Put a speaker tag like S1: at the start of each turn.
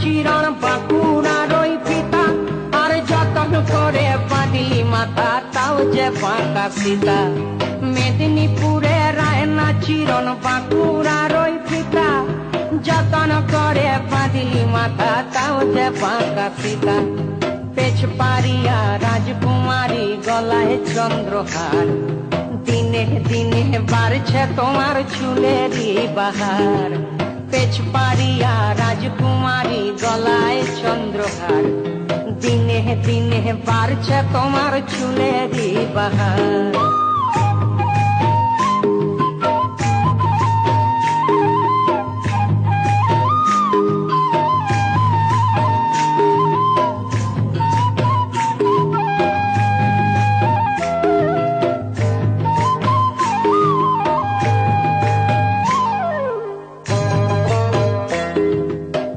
S1: চিরণ বাঁকুড়ার ফিতা, আর যতন করে বাঁধলি মাথা, তাও যে বাঁকা সীতা মেদিনীপুরে রায়না চিরণ বাঁকুড়ার ওই ফিতা, যতন করে বাঁধলি মাথা, তাও যে বাঁকা সীতা পেছ পারিয়া রাজকুমারী গলায় চন্দ্রহার, দিনে দিনে বাড়ছে তোমার চুলেরই বাহার। রাজকুমারী গলায় চন্দ্রহার। দিনে দিনে বাড়ছে তোমার চুলেরই বাহার।